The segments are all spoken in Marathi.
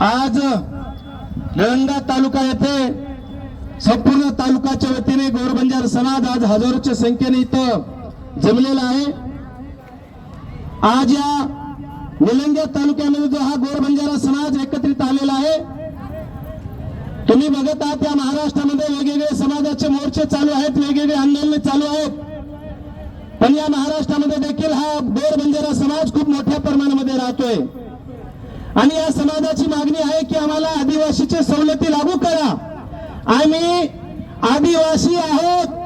आज निलंगा तालुका येथे संपूर्ण तालुकाच्या वतीने गौरबंजार समाज आज हजारोच्या संख्येने इथं जमलेला आहे. आज या निलंग्या तालुक्यामध्ये जो हा गोरबंजारा समाज एकत्रित आलेला आहे तुम्ही बघत आहात या महाराष्ट्रामध्ये वेगवेगळे समाजाचे मोर्चे चालू आहेत वेगवेगळे आंदोलन चालू आहेत. पण या महाराष्ट्रामध्ये देखील हा गोरबंजारा समाज खूप मोठ्या प्रमाणामध्ये राहतोय. आणि या समाजाची मागणी आहे की आम्हाला आदिवासीचे सवलती लागू करा. आम्ही आदिवासी आहोत.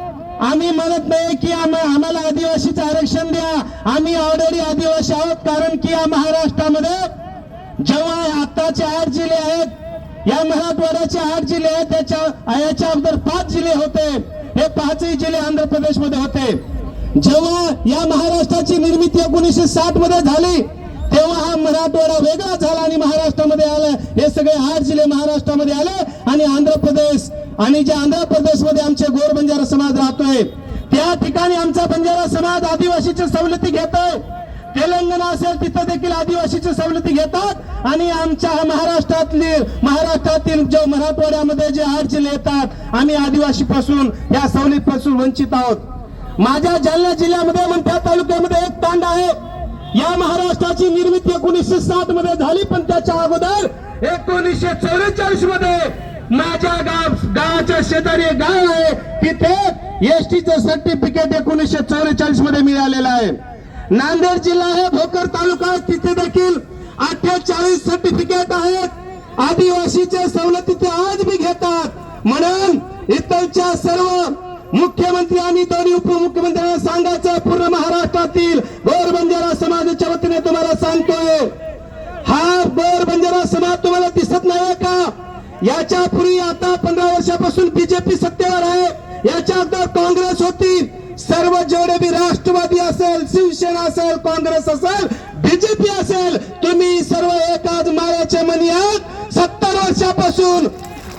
आम्ही म्हणत नाही की आम्हाला आदिवासीचं आरक्षण द्या. आम्ही ऑलरेडी आदिवासी आहोत कारण की या महाराष्ट्रामध्ये जेव्हा आत्ताचे आठ जिल्हे आहेत या मराठवाड्याचे आठ जिल्हे आहेत त्याच्या याच्या अगोदर पाच जिल्हे होते. हे पाचही जिल्हे आंध्र प्रदेशमध्ये होते. जेव्हा या महाराष्ट्राची निर्मिती एकोणीसशे साठमध्ये झाली तेव्हा हा मराठवाडा वेगळा झाला आणि महाराष्ट्रामध्ये आला हे सगळे आठ जिल्हे महाराष्ट्रामध्ये आले आणि आंध्र प्रदेश आणि जे आंध्र प्रदेशमध्ये आमचे गोर बंजारा समाज राहतोय त्या ठिकाणी आमचा बंजारा समाज आदिवासीच्या सवलती घेतोय. तेलंगणा असेल तिथं देखील आदिवासीच्या सवलती घेतात आणि आमच्या महाराष्ट्रातली महाराष्ट्रातील जो मराठवाड्यामध्ये जे आठ जिल्हे येतात आम्ही आदिवासी पासून या सवलतीपासून वंचित आहोत. माझ्या जालना जिल्ह्यामध्ये मंठ्या तालुक्यामध्ये एक तांडा आहे. या महाराष्ट्राची निर्मिती एकोणीसशे साठमध्ये झाली पण त्याच्या अगोदर एकोणीसशे चौवेचाळीसमध्ये माझ्या गाव गावाच्या शेजारी एक गाव आहे तिथे एसटीचं सर्टिफिकेट एकोणीसशे चौवेचाळीसमध्ये मिळालेलं आहे. नांदेड जिल्हा आहे भोकर तालुका तिथे देखील अठ्ठेचाळीस सर्टिफिकेट आहेत. आदिवासीच्या सवलती ते आज बी घेतात. म्हणून इथलच्या सर्व मुख्यमंत्री आणि दोन्ही उपमुख्यमंत्र्यांना सांगायचं पूर्ण महाराष्ट्रातील गोर बंजारा समाजाच्या वतीने तुम्हाला सांगतोय. हा गोर बंजारा समाज तुम्हाला दिसत नाही का? याच्या पूर्वी आता पंधरा वर्षापासून बीजेपी सत्तेवर आहे. याच्या अगोदर काँग्रेस होती. सर्व जेवढे बी राष्ट्रवादी असेल शिवसेना असेल काँग्रेस असेल बीजेपी असेल तुम्ही सर्व एकाच मायाचे मनी आहात सत्तर वर्षापासून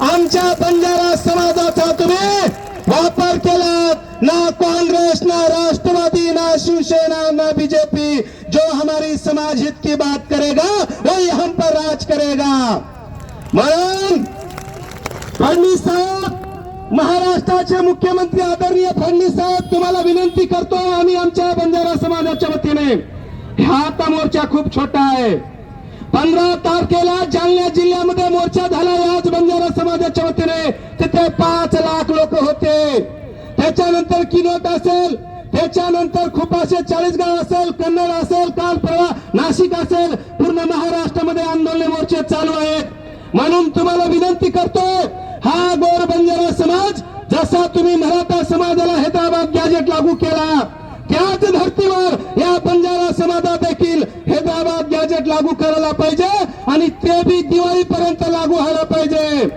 आमच्या बंजारा समाजाचा तुम्ही वापर केला. ना कांग्रेस ना राष्ट्रवादी ना शिवसेना ना बीजेपी. जो हमारी समाज हित की बात करेगा वही हम पर राज करेगा. म्हणून फडणवीस साहेब महाराष्ट्राचे मुख्यमंत्री आदरणीय फडणवीस साहेब तुम्हाला विनंती करतो आम्ही आमच्या बंजारा समाजाच्या वतीने. हा आता मोर्चा खूप छोटा आहे. पंधरा तारखेला जालना जिल्ह्यामध्ये मोर्चा झाला. याच बंजारा समाजाच्या वतीने तिथे पाच लाख लोक होते. त्याच्यानंतर किनोट असेल त्याच्यानंतर खूप असे चाळीसगाव असेल कन्नड असेल काल परवा नाशिक असेल पूर्ण महाराष्ट्रामध्ये आंदोलन मोर्चे चालू आहेत. म्हणून तुम्हाला विनंती करतोय हा गोर बंजारा समाज जसा तुम्ही मराठा समाजाला हैदराबाद गॅजेट लागू केला त्याच धर्तीवर या बंजारा समाजा देखील हैदराबाद गॅजेट लागू करायला पाहिजे आणि ते बी दिवाळीपर्यंत लागू व्हायला पाहिजे.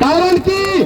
कारण की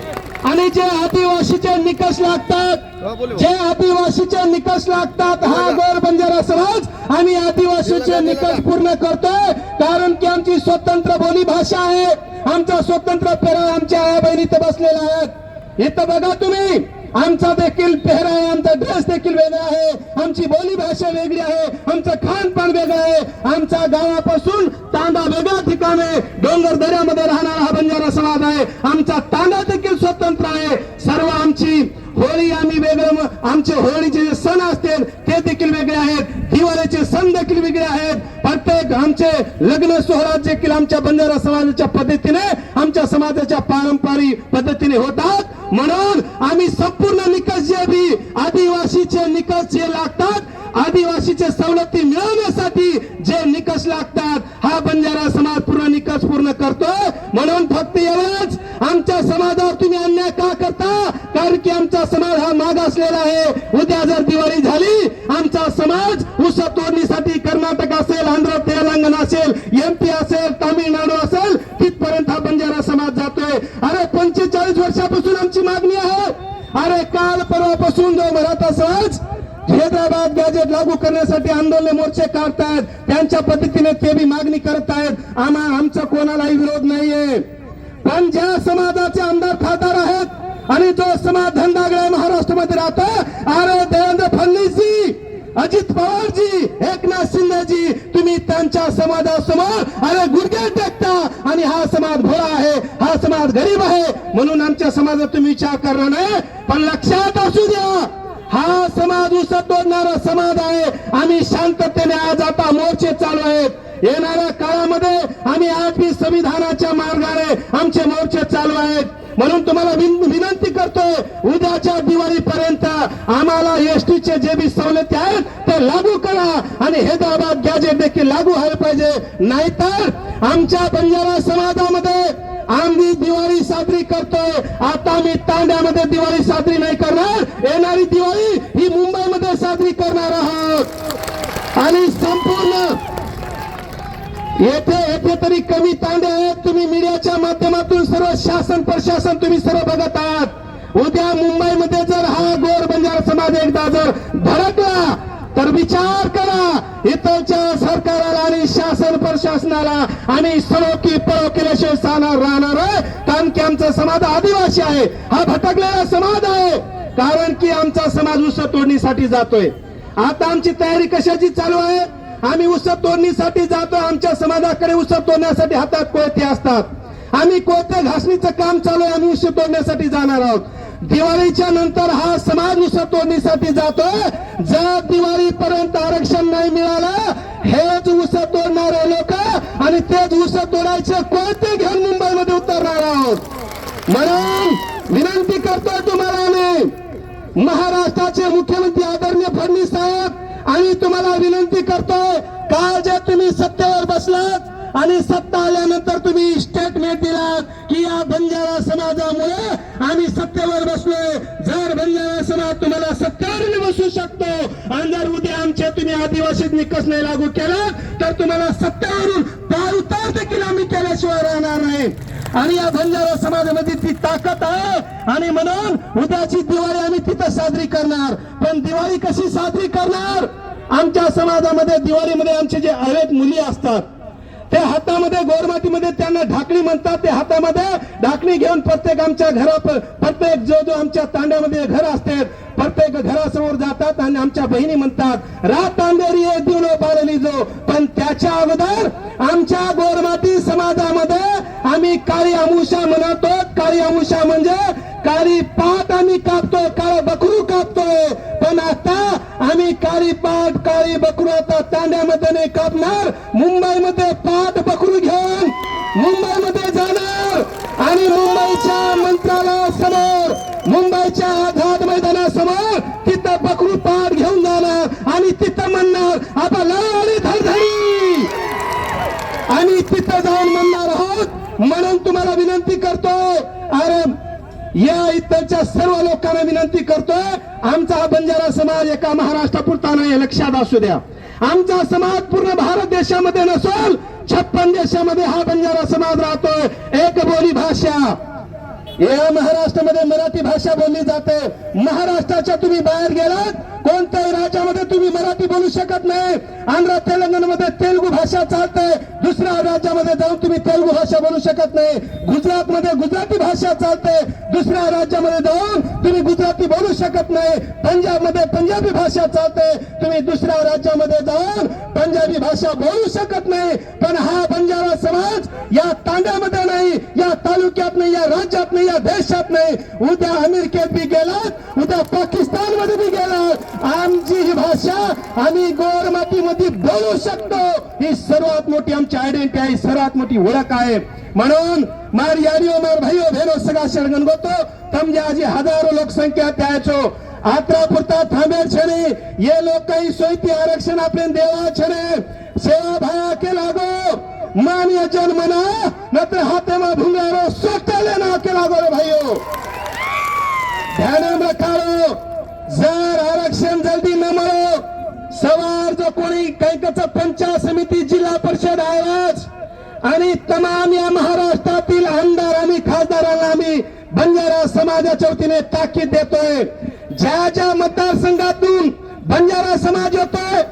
आणि जे आदिवासीचे निकष लागतात जे आदिवासीचे निकष लागतात हा गोर बंजारा समाज आणि आदिवासीचे निकष पूर्ण करतोय कारण की आमची स्वतंत्र बोली भाषा आहे. आमचा स्वतंत्र पेरा आमच्या आया बहिणी इथं बसलेल्या आहेत इथं बघा तुम्ही आमचा देखील पेहरा आहे आमचा ड्रेस देखील वेगळा आहे आमची बोली भाषा वेगळी आहे आमचं खानपान वेगळं आहे. आमच्या गावापासून तांडा वेगळ्या ठिकाणी डोंगर दऱ्यामध्ये राहणारा हा बंजारा समाज आहे. आमचा तांडा देखील स्वतंत्र आहे. सर्व आमची होळी आम्ही वेगळं आमचे होळीचे जे सण असतील ते देखील वेगळे आहेत. दिवाळीचे सण देखील वेगळे आहेत. प्रत्येक आमचे लग्न सोहळा देखील आमच्या बंजारा समाजाच्या पद्धतीने आमच्या समाजाच्या पारंपरिक पद्धतीने होतात. म्हणून आम्ही संपूर्ण निकष जे बी आदिवासीचे निकष जे लागतात आदिवासीचे सवलती मिळवण्यासाठी जे निकष लागतात हा बंजारा समाज पूर्ण निकष पूर्ण करतोय. म्हणून फक्त एवढंच आमच्या समाजावर तुम्ही अन्याय का करता? कारण की आमचा समाज हा मागासलेला आहे. उद्या जर दिवाळी झाली आमचा समाज ऊस तोडणीसाठी कर्नाटक असेल आंध्र तेलंगणा असेल एमपी असेल तामिळनाडू असेल तेव्हापासून परवापासून जो मराठा समाज हैदराबाद गॅजेट लागू करण्यासाठी आंदोलन मोर्चे काढतायत. त्यांच्या पद्धतीने ते बी मागणी करत आहेत आम्हा आमचा कोणालाही विरोध नाहीये. पण ज्या समाजाचे आमदार खासदार आहेत आणि जो समाज धंदागड्या महाराष्ट्रामध्ये राहतो अरे देवेंद्र फडणवीसजी अजित पवारजी एकनाथ शिंदेजी तुम्ही त्यांच्या समाजासमोर अरे गुडघे टेकता आणि हा समाज भोळा आहे हा समाज गरीब आहे म्हणून आमच्या समाजात तुम्ही विचार करणार नाही पण लक्षात असू द्या हा समाज उसत तोडणारा समाज आहे आम्ही शांततेने आज आता मोर्चे चालू आहेत. येणाऱ्या काळामध्ये आम्ही आज बी संविधानाच्या मार्गाने आमचे मोर्चे चालू आहेत. म्हणून तुम्हाला विनंती करतोय उद्याच्या दिवाळीपर्यंत आम्हाला एसटीचे जे बी सवलती कायदा लागू करा आणि हैदराबाद गॅजेट देखील लागू व्हायला पाहिजे. नाहीतर आमच्या बंजारा समाजामध्ये आम्ही दिवाळी साजरी करतोय. आता मी तांड्यामध्ये दिवाळी साजरी नाही करणार. येणारी दिवाळी ही मुंबईमध्ये साजरी करणार आहोत. आणि संपूर्ण येथे येथे तरी कमी तांडे आहेत. तुम्ही मीडियाच्या माध्यमातून सर्व शासन प्रशासन तुम्ही सर्व बघत आहात. उद्या मुंबईमध्ये जर हा गोर बंजारा समाज एकदा जर तर विचार करा. इथलच्या सरकारला आणि शासन प्रशासनाला आणि सरो की केल्याशिवाय साणार राहणार आहे. कारण की आमचा समाज आदिवासी आहे. हा भटकलेला समाज आहे. कारण की आमचा समाज उस तोडणीसाठी जातोय. आता आमची तयारी कशाची चालू आहे? आम्ही उस तोडणीसाठी जातोय. आमच्या समाजाकडे उस तोडण्यासाठी हातात कोयते असतात. आम्ही कोयते घासणीचं काम चालू आहे. आम्ही उस तोडण्यासाठी जाणार आहोत. दिवाळीच्या नंतर हा समाज ऊस तोडणीसाठी जातोय. जर दिवाळीपर्यंत आरक्षण नाही मिळालं हेच उस तोडणारे लोक आणि तेच उस तोडायचे कोणते घेऊन मुंबईमध्ये उतरणार आहोत? म्हणून विनंती करतोय तुम्हाला आम्ही. महाराष्ट्राचे मुख्यमंत्री आदरणीय फडणवीस साहेब आणि तुम्हाला विनंती करतोय काल जे तुम्ही सत्तेवर बसलात आणि सत्ता आल्यानंतर तुम्ही स्टेटमेंट दिला की या बंजारा समाजामुळे आम्ही सत्तेवर बसलोय. जर बंजारा समाज तुम्हाला सत्तेवर बसू शकतो आणि जर उद्या आमचे तुम्ही आदिवासी निकष नाही लागू केला तर तुम्हाला सत्तेवरून पार उतार देखील आम्ही केल्याशिवाय राहणार नाही. आणि या बंजारा समाजामध्ये ती ताकद आहे. आणि म्हणून उद्याची दिवाळी आम्ही तिथं साजरी करणार. पण दिवाळी कशी साजरी करणार? आमच्या समाजामध्ये दिवाळीमध्ये आमचे जे अनेक मुली असतात ते हातामध्ये गोरमातीमध्ये त्यांना ढाकणी म्हणतात. ते हातामध्ये ढाकणी घेऊन प्रत्येक आमच्या घरा प्रत्येक जो जो आमच्या तांड्यामध्ये घर असते प्रत्येक घरासमोर जातात आणि आमच्या बहिणी म्हणतात रात तांडेरी दिवलो बाळली जो. पण त्याच्या अगोदर आमच्या गोरमाती समाजामध्ये आम्ही काळी अमुषा म्हणतो काळी अमुषा म्हणजे काळी पाट आम्ही कापतोय काळ बकरू कापतोय. पण आता आम्ही काळी पाट काळी बकरू आता तांड्यामध्ये नाही कापणार. मुंबईमध्ये पाट बकरू घेऊन मुंबईमध्ये जाणार. आणि मुंबईच्या मंत्रालयासमोर मुंबईच्या आझाद मैदानासमोर तिथं बकरू पाट घेऊन जाणार आणि तिथं म्हणणार आता लढ धरधरी आणि तिथं जाऊन म्हणणार आहोत म्हणून तुम्हाला विनंती करतो या इथलच्या सर्व लोकांना विनंती करतोय आमचा हा बंजारा समाज एका महाराष्ट्रापुरता नाही लक्षात असू द्या. आमचा समाज पूर्ण भारत देशामध्ये नसून छप्पन देशामध्ये हा बंजारा समाज राहतोय. एक बोली भाषा. या महाराष्ट्रामध्ये मराठी भाषा बोलली जाते. महाराष्ट्राच्या तुम्ही बाहेर गेलात कोणत्याही राज्यामध्ये तुम्ही मराठी बोलू शकत नाही. आंध्र तेलंगणामध्ये तेलुगू भाषा चालते दुसऱ्या राज्यामध्ये जाऊन तुम्ही तेलुगू भाषा बोलू शकत नाही. गुजरातमध्ये गुजराती भाषा चालते दुसऱ्या राज्यामध्ये जाऊन तुम्ही गुजराती बोलू शकत नाही. पंजाबमध्ये पंजाबी भाषा चालते तुम्ही दुसऱ्या राज्यामध्ये जाऊन पंजाबी भाषा बोलू शकत नाही. पण हा बंजारा समाज या तांड्यामध्ये नाही या तालुक्यात नाही या राज्यात नाही या देशात नाही. उद्या अमेरिकेत बी गेलात उद्या पाकिस्तानमध्ये बी भाषा आम्ही गोर मातीमध्ये बोलू शकतो. ही सर्वात मोठी आमची आयडेंटिटी आहे सर्वात मोठी ओळख आहे. म्हणून मार यारियो मार भाईओ भेनो सगळा शरणगण गोतो. तमजे आजी हजारो लोकसंख्या त्याचो. आत्रा पुरता थांबे छने ये लोक काही सोयती आरक्षण आपले देवा छने सेवा भाया के लागो. मान्य जन्मना नत्र हाते मा भूंगारो. सोटले ना के लागो रे भाइयों ध्यान रखाओ जर आरक्षण जल्दी न मिळो सवार जो कोणी कैकच पंचायत समिती जिल्हा परिषद आवाज आणि तमाम या महाराष्ट्रातील आमदार आणि खासदारांना आम्ही बंजारा समाजाच्या वतीने ताकीद देतोय. ज्या ज्या मतदारसंघातून बंजारा समाज येतोय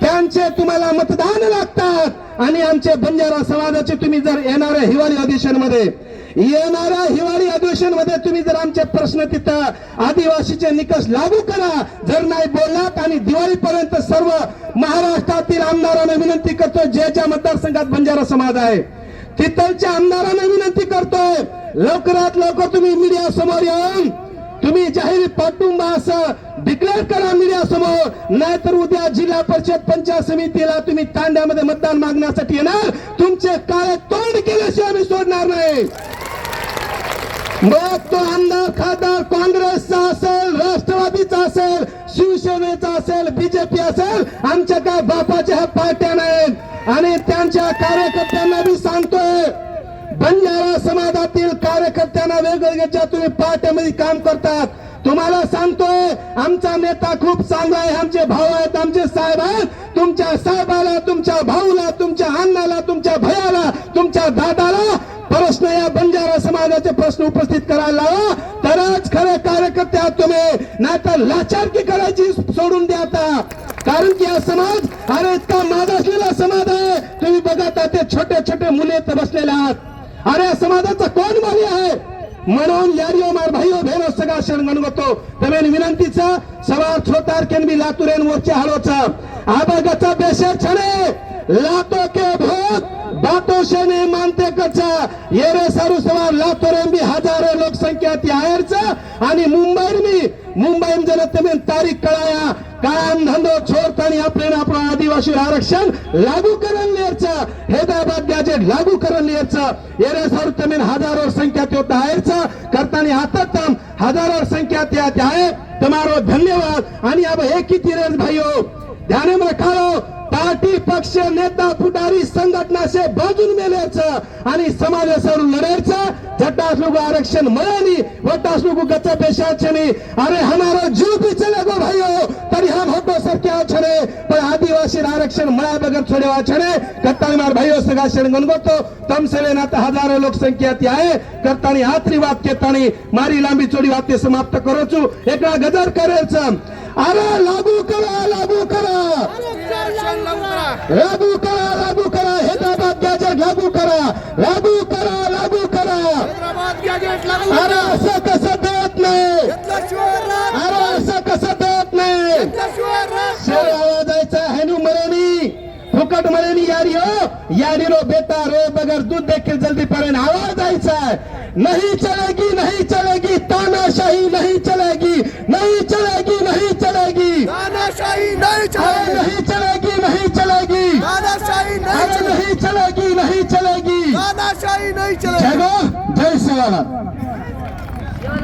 त्यांचे तुम्हाला मतदान लागतात. आणि आमचे बंजारा समाजाचे तुम्ही जर येणाऱ्या हिवाळी अधिवेशनमध्ये येणाऱ्या हिवाळी अधिवेशनमध्ये तुम्ही जर आमचे प्रश्न तिथं आदिवासीचे निकष लागू करा जर नाही बोललात आणि दिवाळीपर्यंत सर्व महाराष्ट्रातील आमदारांना विनंती करतो ज्याच्या मतदारसंघात बंजारा समाज आहे तिथलच्या आमदारांना विनंती करतोय लवकरात लवकर तुम्ही मीडिया समोर येऊन तुम्ही जाहीर पाठिंबा असं डिक्लेअर करा मीडिया समोर नाहीतर उद्या जिल्हा परिषद पंचायत समितीला तुम्ही तांड्यामध्ये मतदान मागण्यासाठी येणार तुमचे काळे तोंड केल्याशिवाय आम्ही सोडणार नाही. मग तो आमदार खासदार काँग्रेसचा असेल राष्ट्रवादीचा असेल शिवसेनेचा असेल बीजेपी असेल आमच्या काय बापाच्या ह्या पार्ट्या नाहीत. आणि त्यांच्या कार्यकर्त्यांना मी सांगतोय बंजारा समाजातील कार्यकर्त्यांना वेगवेगळ्या ज्या तुम्ही पार्ट्यामध्ये काम करतात. तुम्हाला सांगतोय आमचा नेता खूप चांगला आहे आमचे भाऊ आहेत आमचे साहेब आहेत. तुमच्या साहेबाला तुमच्या भाऊला तुमच्या अण्णाला तुमच्या भयाला तुमच्या दादाला प्रश्न या बंजारा समाजाचे प्रश्न उपस्थित करायला लावा. तरच खरे कार्यकर्ते आहात तुम्ही. नाहीतर लाचारकी करायची सोडून द्या आता. कारण की हा समाज अरे इतका मागासलेला समाज आहे. तुम्ही बघा ते छोटे छोटे मुले बसलेले आहात. अरे या समाजाचा कोण भावी आहे? म्हणून यारियो मार भाईओ भेनो सगळा क्षण गणगतो तमेन विनंतीचा सवार छोटार केनबी लातुरेन वरच्या हळोचा. आबागाचा बेशे छणे लातो के બાતોશેને માનતે કચ્છા એરે સારું સવાર લાતોરેંબી હજારો લોકસંખ્યાથી આયરચા અને મુંબઈની મુંબઈ જન તમે તારીખ કળાયા કામ ધંધો છોડતાની આપણે આપણો આદિવાસી આરક્ષણ લાગુ કરણ લેરચા હૈદરાબાદ ગાજે લાગુ કરણ લેરચા એરે સારું તમે હજારો સંખ્યા ત્યો આયરચા કરતાની હાથતમ હજારો સંખ્યા ત્યાં ત્યાં તમારો ધન્યવાદ અને હવે એક ભાઈઓ ધ્યાનમાં રખાવો पार्टी पक्ष नेता पुढारी संघटनाचे बाजून मेल्याचं आणि समाजासवर लढायचं. झट्टास लोक आरक्षण मिळाली वट्टास लोक गचा पेशाचे नाही अरे हमारा जीव भी चले गो भाई हो तरी हम हटो सर क्या छणे पण आदिवासी आरक्षण मळा बगर छोडेवा छणे करताना मार भाइयो सगळा क्षण गणगोतो. तम सेवे नाता हजारो लोकसंख्या ती आहे. करतानी आत्री वाक्य केतानी मारी लांबी चोडी वाक्य समाप्त करो छु एकला गजर करायचं अरे लागू करा लागू करा. लागू करा लागू करा. हैदराबाद गॅजेट लागू करा. लागू करा लागू करा. अरे असं कसं देत नाही? अरे असं कसं देत नाही? फुकट मरेनी यारी हो. यारी रो बेटा रो बगर दूध देखील जल्दी पडेन. आवाज है नहीं चलेगी नहीं चलेगी तानाशाही नहीं चलेगी नहीं चलेगी नहीं चलेगी तानाशाही नहीं चलेगी नहीं चलेगी नहीं चलेगी तानाशाही नहीं नहीं चलेगी नहीं चलेगी तानाशाही नहीं चलेगी जगो जय सेवालाल